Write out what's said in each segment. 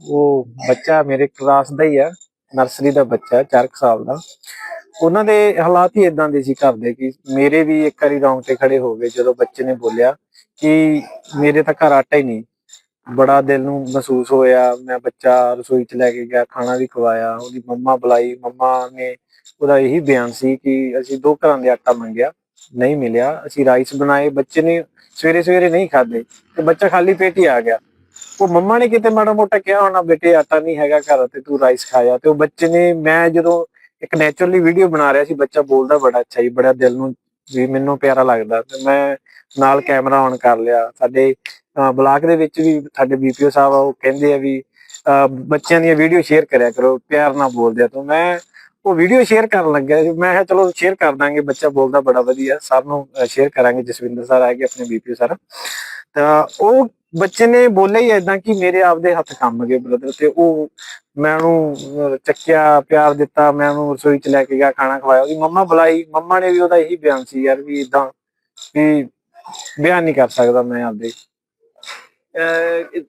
ਉਹ ਬੱਚਾ ਮੇਰੇ ਕਲਾਸ ਦਾ ਹੀ ਆ ਨਰਸਰੀ ਦਾ ਬੱਚਾ 4 ਸਾਲ ਦਾ। ਉਹਨਾਂ ਦੇ ਹਾਲਾਤ ਹੀ ਇਦਾਂ ਦੇ ਸੀ ਘਰ ਦੇ ਕਿ ਮੇਰੇ ਵੀ ਇੱਕ ਵਾਰੀ ਰੌਂਗਟੇ ਖੜੇ ਹੋ ਗਏ, ਜਦੋਂ ਬੱਚੇ ਨੇ ਬੋਲਿਆ ਕਿ ਮੇਰੇ ਤਾਂ ਘਰ ਆਟਾ ਹੀ ਨਹੀਂ। ਬੜਾ ਦਿਲ ਨੂੰ ਮਹਿਸੂਸ ਹੋਇਆ, ਮੈਂ ਬੱਚਾ ਰਸੋਈ 'ਚ ਲੈ ਕੇ ਗਿਆ, ਖਾਣਾ ਵੀ ਖਵਾਇਆ, ਉਹਦੀ ਮੰਮਾ ਬੁਲਾਈ, ਮੰਮਾ ਨੇ ਉਹਦਾ ਇਹੀ ਬਿਆਨ ਸੀ ਕਿ ਅਸੀਂ ਦੋ ਘਰਾਂ ਦੇ ਆਟਾ ਮੰਗਿਆ, ਨਹੀਂ ਮਿਲਿਆ, ਅਸੀਂ ਰਾਈਸ ਬਣਾਏ, ਬੱਚੇ ਨੇ ਸਵੇਰੇ ਸਵੇਰੇ ਨਹੀਂ ਖਾਦੇ ਤੇ ਬੱਚਾ ਖਾਲੀ ਪੇਟ ਹੀ ਆ ਗਿਆ। ਉਹ ਮੰਮਾ ਨੇ ਕਿਤੇ ਮਾੜਾ ਮੋਟਾ ਕਿਹਾ ਹੋਣਾ, ਬੇਟੇ ਆਟਾ ਨਹੀਂ ਹੈਗਾ ਘਰ ਤੇ ਤੂੰ ਰਾਈਸ ਖਾਇਆ ਤੇ ਉਹ ਬੱਚੇ ਨੇ, ਮੈਂ ਜਦੋਂ ਇੱਕ ਨੇਚਰਲੀ ਵੀਡੀਓ ਬਣਾ ਰਿਹਾ ਸੀ, ਬੱਚਾ ਬੋਲਦਾ ਬੜਾ ਅੱਛਾ ਹੀ ਬੜਾ ਦਿਲ ਨੂੰ ਵੀ ਮੈਨੂੰ ਪਿਆਰਾ ਲੱਗਦਾ। ਤੇ ਮੈਂ ਨਾਲ ਕੈਮਰਾ ਔਨ ਕਰ ਲਿਆ। ਸਾਡੇ ਬਲਾਕ ਦੇ ਵਿੱਚ ਵੀ ਸਾਡੇ ਬੀਪੀਓ ਸਾਹਿਬ ਆ, ਉਹ ਕਹਿੰਦੇ ਆ ਵੀ ਬੱਚਿਆਂ ਦੀਆਂ ਵੀਡੀਓ ਸ਼ੇਅਰ ਕਰਿਆ ਕਰੋ, ਪਿਆਰ ਨਾਲ ਬੋਲਦੇ ਆ। ਤਾਂ ਮੈਂ, ਉਹ ਵੀਡੀਓ ਸ਼ੇਅਰ ਕਰਨ ਲੱਗਿਆ ਸੀ। ਮੈਂ ਕਿਹਾ, ਚਲੋ ਸ਼ੇਅਰ ਕਰ ਦਾਂਗੇ, ਬੱਚਾ ਬੋਲਦਾ ਬੜਾ ਵਧੀਆ। ਸਰ ਨੂੰ ਸ਼ੇਅਰ ਕਰਾਂਗੇ, ਜਸਵਿੰਦਰ ਸਰ ਆਏਗੇ ਆਪਣੇ ਬੀਪੀਓ ਸਰ। ਤਾਂ ਉਹ ਬੱਚੇ ਨੇ ਬੋਲਿਆ ਹੀ ਏਦਾਂ ਕਿ ਮੇਰੇ ਆਪਦੇ ਹੱਥ ਕੰਮ ਗਏ ਬ੍ਰਦਰ ਤੇ ਉਹ ਮੈਂ ਉਹਨੂੰ ਚੱਕਿਆ ਪਿਆਰ ਦਿੱਤਾ ਮੈਂ ਉਹਨੂੰ ਰਸੋਈ ਚ ਲੈ ਕੇ ਗਿਆ ਖਾਣਾ ਖਵਾਇਆ। ਉਹਦੀ ਮੰਮਾ ਬੁਲਾਈ ਮੰਮਾ ਨੇ ਵੀ ਉਹਦਾ ਇਹੀ ਬਿਆਨ ਸੀ ਯਾਰ ਵੀ ਇਦਾਂ ਵੀ ਬਿਆਨ ਨਹੀਂ ਕਰ ਸਕਦਾ ਮੈਂ ਆਪਦੇ।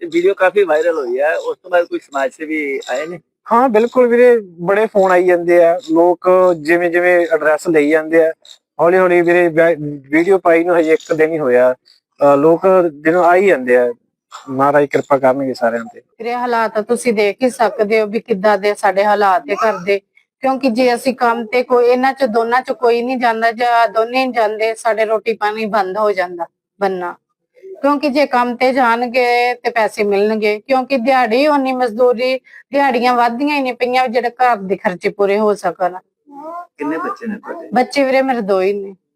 ਵੀਡੀਓ ਕਾਫੀ ਵਾਇਰਲ ਹੋਈ ਹੈ। ਉਸ ਤੋਂ ਬਾਅਦ ਕੋਈ ਸਮਾਜ ਸੇਵੀ ਆਏ ਨੇ? ਹਾਂ ਬਿਲਕੁਲ ਵੀਰੇ ਬੜੇ ਫੋਨ ਆਈ ਜਾਂਦੇ ਆ। ਲੋਕ ਜਿਵੇਂ ਜਿਵੇਂ ਐਡਰੈਸ ਲਈ ਜਾਂਦੇ ਆ। ਹੌਲੀ ਹੌਲੀ ਵੀਰੇ ਵੀਡੀਓ ਪਾਈ ਨੂੰ ਹਜੇ ਇੱਕ ਦਿਨ ਹੀ ਹੋਇਆ। ਲੋਕ ਜਿਹਨੂੰ ਆਈ ਜਾਂਦੇ ਆ। ਮਹਾਰਾਜ ਕਿਰਪਾ ਕਰਨਗੇ ਸਾਰਿਆਂ ਤੇ। ਵੀਰੇ ਹਾਲਾਤ ਤੁਸੀਂ ਦੇਖ ਹੀ ਸਕਦੇ ਹੋ ਵੀ ਕਿੱਦਾਂ ਦੇ ਸਾਡੇ ਹਾਲਾਤ ਦੇ ਘਰ ਦੇ। ਕਿਉਂਕਿ ਜੇ ਅਸੀਂ ਕੰਮ ਤੇ ਕੋਈ ਇਹਨਾਂ ਚ ਦੋਨਾਂ ਚ ਕੋਈ ਨਹੀਂ ਜਾਂਦਾ ਜਾਂ ਦੋਨੇ ਨਹੀਂ ਜਾਂਦੇ ਸਾਡੇ ਰੋਟੀ ਪਾਣੀ ਬੰਦ ਹੋ ਜਾਂਦਾ ਬੰਨਾ। ਕਿਉਂਕਿ ਜੇ ਕੰਮ ਤੇ ਜਾਣਗੇ ਤੇ ਪੈਸੇ ਮਿਲਣਗੇ। ਕਿਉਂਕਿ ਦਿਹਾੜੀ ਉਨੀ ਮਜ਼ਦੂਰੀ ਦਿਹਾੜੀਆਂ ਵੱਧਦੀਆਂ ਹੀ ਨਹੀਂ ਪਈਆਂ ਜਿਹੜੇ ਘਰ ਦੇ ਖਰਚੇ ਪੂਰੇ ਹੋ ਸਕਣ। ਕਿੰਨੇ ਬੱਚੇ ਨੇ ਤੁਹਾਡੇ? ਬੱਚੇ ਵੀਰੇ ਮੇਰੇ ਦੋ ਹੀ ਨੇ।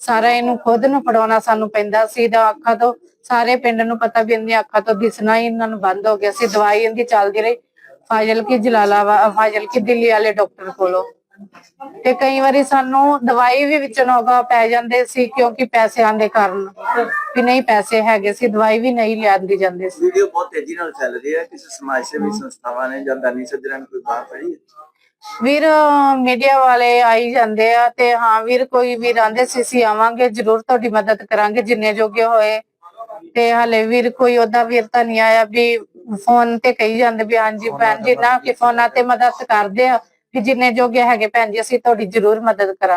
ਸਾਰਾ ਇਹਨੂੰ ਖੁਦ ਨੂੰ ਫੜਾਉਣਾ ਸਾਨੂੰ ਪੈਂਦਾ ਸੀ ਦਾ ਅੱਖਾਂ ਤੋਂ ਸਾਰੇ ਪਿੰਡ ਨੂੰ ਪਤਾ ਵੀ ਇਹਦੀਆਂ ਅੱਖਾਂ ਤੋਂ ਦਿਸਣਾ ਹੀ ਇਹਨਾਂ ਨੂੰ ਬੰਦ ਹੋ ਗਿਆ ਸੀ, ਦਵਾਈ ਇਹਦੀ ਚੱਲਦੀ ਰਹੀ। ਫਾਜ਼ਲ ਕੀ ਜਲਾਲਾਬਾਦ ਫਾਜ਼ਲ ਕੀ ਦਿੱਲੀ ਵਾਲੇ ਡਾਕਟਰ ਕੋਲੋਂ। ਤੇ ਕਈ ਵਾਰੀ ਸਾਨੂੰ ਦਵਾਈ ਵੀ ਵਿੱਚ ਨੋਗਾ ਪੈ ਜਾਂਦੇ ਸੀ, ਕਿਉਂਕਿ ਪੈਸਿਆਂ ਦੇ ਕਾਰਨ ਵੀ ਨਹੀਂ ਪੈਸੇ ਹੈਗੇ ਸੀ, ਦਵਾਈ ਵੀ ਨਹੀਂ ਲਿਆਂਦੀ ਜਾਂਦੇ ਸੀ। ਵੀਡੀਓ ਬਹੁਤ ਤੇਜ਼ੀ ਨਾਲ ਚੱਲ ਰਹੀ ਹੈ, ਕਿਸੇ ਸਮਾਜ ਸੇਵੀ ਸੰਸਥਾਵਾਂ ਨੇ ਜਾਂ ਦਾਨੀ ਸੱਜਣਾ ਨੇ ਕੋਈ ਬਾਹਰ ਪੜੀ ਵੀਰ ਮੀਡੀਆ ਵਾਲੇ ਆਈ ਜਾਂਦੇ ਆ ਤੇ ਹਾਂ ਵੀਰ ਕੋਈ ਵੀਰ ਆਂਦੇ ਸੀ ਅਸੀਂ ਆਵਾਂਗੇ ਜਰੂਰ ਤੁਹਾਡੀ ਮਦਦ ਕਰਾਂਗੇ ਜਿੰਨੇ ਜੋਗੇ ਹੋਏ। ਤੇ ਹਲੇ ਵੀਰ ਕੋਈ ਉਹਦਾ ਵੀਰ ਤਾਂ ਨਹੀਂ ਆਇਆ ਵੀ ਫੋਨ ਤੇ ਕਹੀ ਜਾਂਦੇ ਵੀ ਹਾਂਜੀ ਭੈਣ ਜੀ ਨਾ ਕਿ ਫੋਨਾਂ ਤੇ ਮਦਦ ਕਰਦੇ ਆ। ਕਿ ਜਿੰਨੇ ਜੋਗੇ ਹੈਗੇ ਭੈਣ ਜੀ ਅਸੀਂ ਤੁਹਾਡੀ ਜਰੂਰ ਮਦਦ ਕਰਾਂਗੇ।